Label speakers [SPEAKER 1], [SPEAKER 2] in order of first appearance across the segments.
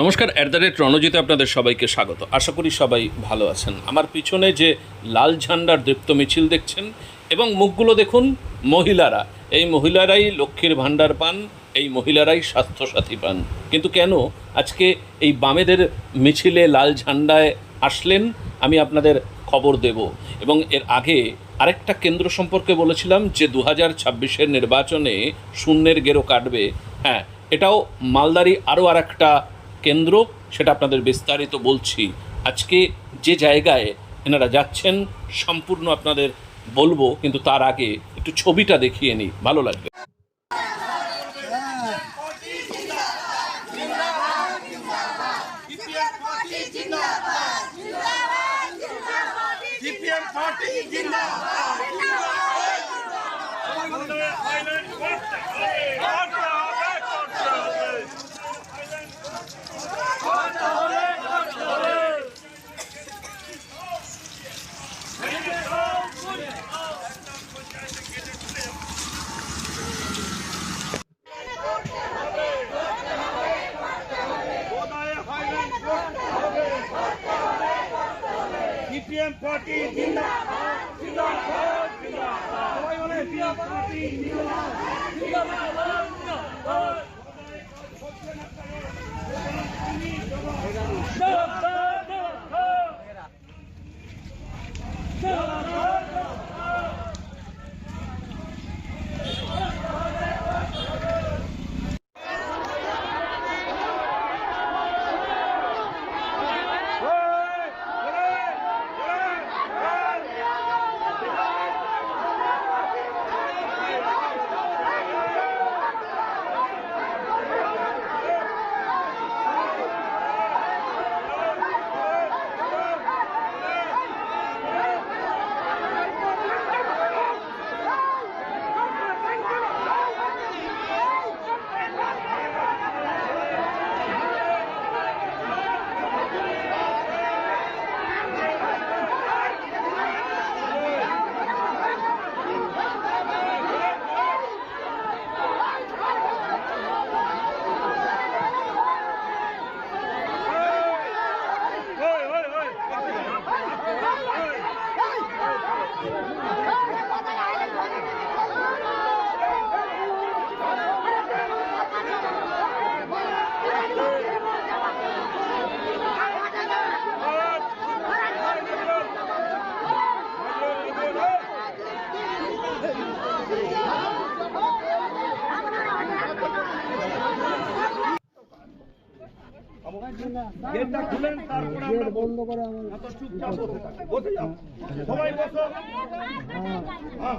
[SPEAKER 1] নমস্কার at the rate রণজিতে আপনাদের সবাইকে স্বাগত। আশা করি সবাই ভালো আছেন। আমার পিছনে যে লাল ঝান্ডার দীপ্ত মিছিল দেখছেন এবং মুখগুলো দেখুন মহিলারা। এই মহিলারাই লক্ষ্মীর ভাণ্ডার পান, এই মহিলারাই স্বাস্থ্যসাথী পান। কিন্তু কেন আজকে এই বামেদের মিছিলে লাল ঝান্ডায় আসলেন, আমি আপনাদের খবর দেব। এবং এর আগে আরেকটা কেন্দ্র সম্পর্কে বলেছিলাম যে দু হাজার ছাব্বিশের নির্বাচনে শূন্যের গেরো কাটবে। হ্যাঁ এটাও মালদারি আরও আর একটা কেন্দ্র সেটা আপনাদের বিস্তারিত বলছি আজকে যে জায়গায় এনারা যাচ্ছেন সম্পূর্ণ আপনাদের বলব কিন্তু তার আগে একটু ছবিটা দেখিয়ে নিই ভালো লাগবে
[SPEAKER 2] জিন্দাবাদ আমাদের হাইলাইট করতে হবে করতে হবে করতে হবে করতে হবে করতে হবে কোথায় হাইলাইট করতে হবে সিপিএম পার্টি সবাই বলে সিপিএম পার্টি জিন্দাবাদ জিন্দাবাদ জিন্দাবাদ ওই ওই ওই গেটটা খুলেন তারপরে আমরা বন্ধ করে এত চুপচাপ বসে থাকো। বসে যাও। সবাই বসো। হ্যাঁ।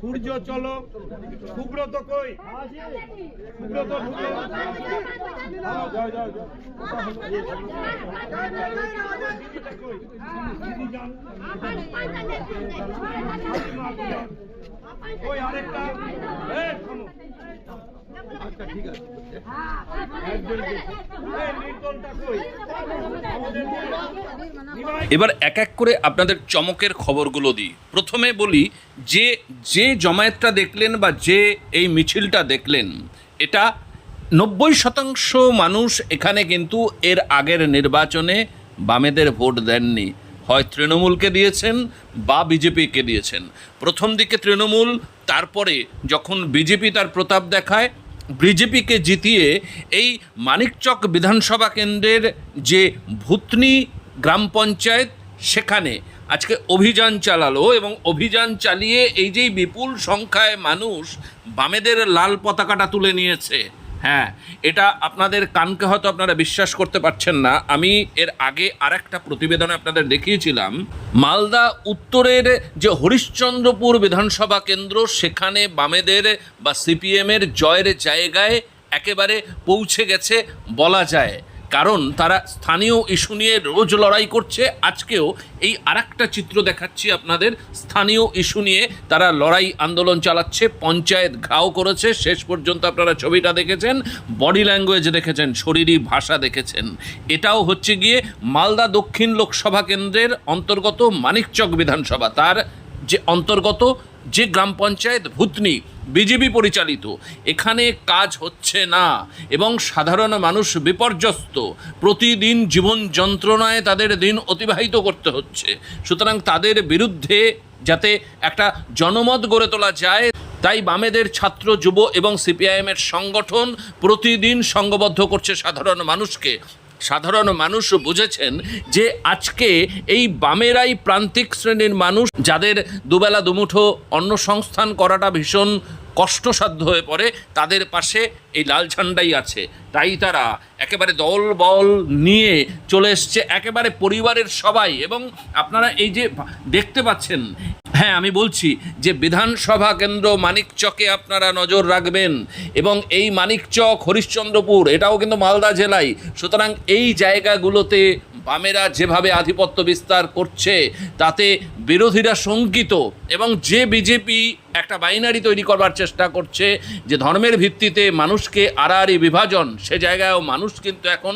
[SPEAKER 2] সূর্য চলো সুব্রত কই সুব্রত হ্যাঁ? ওই আরেকটা আচ্ছা ঠিক আছে
[SPEAKER 1] এবার এক এক করে আপনাদের চমকের খবরগুলো দিই। প্রথমে বলি, যে যে জমায়েতটা দেখলেন বা যে এই মিছিলটা দেখলেন, এটা নব্বই শতাংশ মানুষ এখানে কিন্তু এর আগের নির্বাচনে বামেদের ভোট দেননি। হয় তৃণমূলকে দিয়েছেন বা বিজেপিকে দিয়েছেন। প্রথম দিকে তৃণমূল, তারপরে যখন বিজেপি তার প্রতাপ দেখায়, বিজেপিকে জিতিয়ে এই মানিকচক বিধানসভা কেন্দ্রের যে ভূতনি গ্রাম পঞ্চায়েত, সেখানে আজকে অভিযান চালালো এবং অভিযান চালিয়ে এই যে বিপুল সংখ্যায় মানুষ বামেদের লাল পতাকাটা তুলে নিয়েছে হ্যাঁ এটা আপনাদের কানকে হয়তো আপনারা বিশ্বাস করতে পারছেন না। আমি এর আগে আর একটা প্রতিবেদনে আপনাদের দেখিয়েছিলাম, মালদা উত্তরের যে হরিশ্চন্দ্রপুর বিধানসভা কেন্দ্র, সেখানে বামেদের বা সিপিএমের জয়ের জায়গায় একেবারে পৌঁছে গেছে বলা যায়। কারণ তারা স্থানীয় ইস্যু নিয়ে রোজ লড়াই করছে। আজকেও এই আরেকটা চিত্র দেখাচ্ছি আপনাদের। স্থানীয় ইস্যু নিয়ে তারা লড়াই আন্দোলন চালাচ্ছে, পঞ্চায়েত ঘাও করেছে, শেষ পর্যন্ত আপনারা ছবিটা দেখেছেন বডি ল্যাঙ্গুয়েজ দেখেছেন, শরীরী ভাষা দেখেছেন। এটাও হচ্ছে গিয়ে মালদা দক্ষিণ লোকসভা কেন্দ্রের অন্তর্গত মানিকচক বিধানসভা। তার যে অন্তর্গত যে গ্রাম পঞ্চায়েত ভূতনি, বিজেপি পরিচালিত, এখানে কাজ হচ্ছে না এবং সাধারণ মানুষ বিপর্যস্ত। প্রতিদিন জীবন যন্ত্রণায় তাদের দিন অতিবাহিত করতে হচ্ছে। সুতরাং তাদের বিরুদ্ধে যাতে একটা জনমত গড়ে তোলা যায়, তাই বামেদের ছাত্র, যুব এবং সিপিআইএমের সংগঠন প্রতিদিন সংঘবদ্ধ করছে সাধারণ মানুষকে। সাধারণ মানুষ বুঝেছেন যে আজকে এই বামেরাই প্রান্তিক শ্রেণির মানুষ যাদের দুবেলা দুমুঠো অন্ন সংস্থান করাটা ভীষণ কষ্টসাধ্য হয়ে পড়ে, তাদের পাশে এই লাল ঝান্ডাই আছে। তাই তারা একেবারে দল বল নিয়ে চলে এসছে, একেবারে পরিবারের সবাই। এবং আপনারা এই যে দেখতে পাচ্ছেন হ্যাঁ আমি বলছি যে বিধানসভা কেন্দ্র মানিকচকে আপনারা নজর রাখবেন। এবং এই মানিকচক, হরিশ্চন্দ্রপুর, এটাও কিন্তু মালদা জেলায়। সুতরাং এই জায়গাগুলোতে বামেরা যেভাবে আধিপত্য বিস্তার করছে, তাতে বিরোধীরা শঙ্কিত এবং যে বিজেপি একটা বাইনারি তৈরি করবার চেষ্টা করছে যে ধর্মের ভিত্তিতে মানুষকে আড়াআড়ি বিভাজন, সে জায়গায়ও মানুষ কিন্তু এখন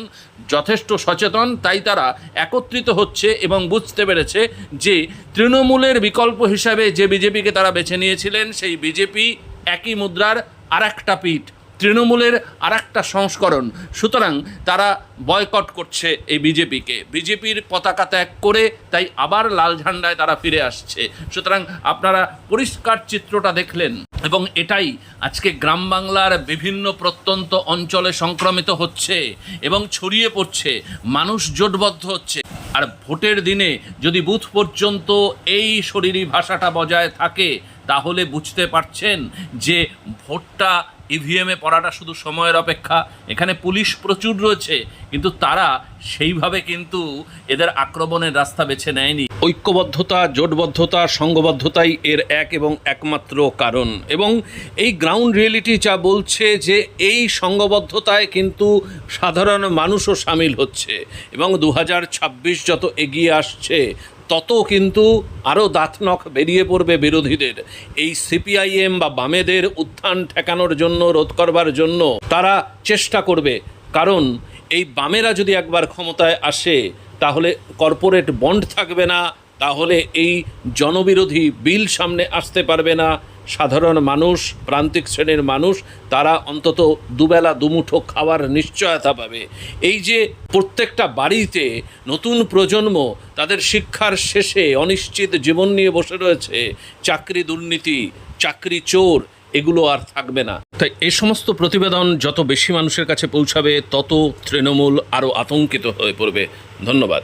[SPEAKER 1] যথেষ্ট সচেতন, তাই তারা একত্রিত হচ্ছে এবং বুঝতে পেরেছে যে তৃণমূলের বিকল্প হিসাবে যে বিজেপিকে তারা বেছে নিয়েছিলেন, সেই বিজেপি একই মুদ্রার আর একটা পিঠ। তৃণমূলের আর একটা সংস্করণ। সুতরাং তারা বয়কট করছে এই বিজেপিকে। বিজেপির পতাকা ত্যাগ করে তাই আবার লাল ঝান্ডায় তারা ফিরে আসছে। সুতরাং আপনারা পরিষ্কার চিত্রটা দেখলেন এবং এটাই আজকে গ্রাম বাংলার বিভিন্ন প্রত্যন্ত অঞ্চলে সংক্রমিত হচ্ছে এবং ছড়িয়ে পড়ছে। মানুষ জোটবদ্ধ হচ্ছে। আর ভোটের দিনে যদি বুথ পর্যন্ত এই শরীরী ভাষাটা বজায় থাকে, তাহলে বুঝতে পারছেন যে ভোটটা ইভিএমে পড়াটা শুধু সময়ের অপেক্ষা, এখানে পুলিশ প্রচুর রয়েছে, কিন্তু তারা সেইভাবে কিন্তু এদের আক্রমণের রাস্তা বেছে নেয়নি। ঐক্যবদ্ধতা, জোটবদ্ধতা সংঘবদ্ধতাই এর এক এবং একমাত্র কারণ। এবং এই গ্রাউন্ড রিয়েলিটি যা বলছে যে এই সংঘবদ্ধতায় কিন্তু সাধারণ মানুষও সামিল হচ্ছে। এবং দু হাজার ছাব্বিশ যত এগিয়ে আসছে তত কিন্তু আরও দাঁতনখ বেরিয়ে পড়বে বিরোধীদের। এই সিপিআইএম বা বামেদের উত্থান ঠেকানোর জন্য, রোধ করবার জন্য তারা চেষ্টা করবে। কারণ এই বামেরা যদি একবার ক্ষমতায় আসে, তাহলে কর্পোরেট বন্ড থাকবে না, তাহলে এই জনবিরোধী বিল সামনে আসতে পারবে না। সাধারণ মানুষ, প্রান্তিক শ্রেণির মানুষ, তারা অন্তত দুবেলা দুমুঠো খাওয়ার নিশ্চয়তা পাবে। এই যে প্রত্যেকটা বাড়িতে নতুন প্রজন্ম তাদের শিক্ষার শেষে অনিশ্চিত জীবন নিয়ে বসে রয়েছে, চাকরি দুর্নীতি, চাকরি চোর, এগুলো আর থাকবে না। তাই এই সমস্ত প্রতিবেদন যত বেশি মানুষের কাছে পৌঁছাবে, তত তৃণমূল আরও আতঙ্কিত হয়ে পড়বে। ধন্যবাদ।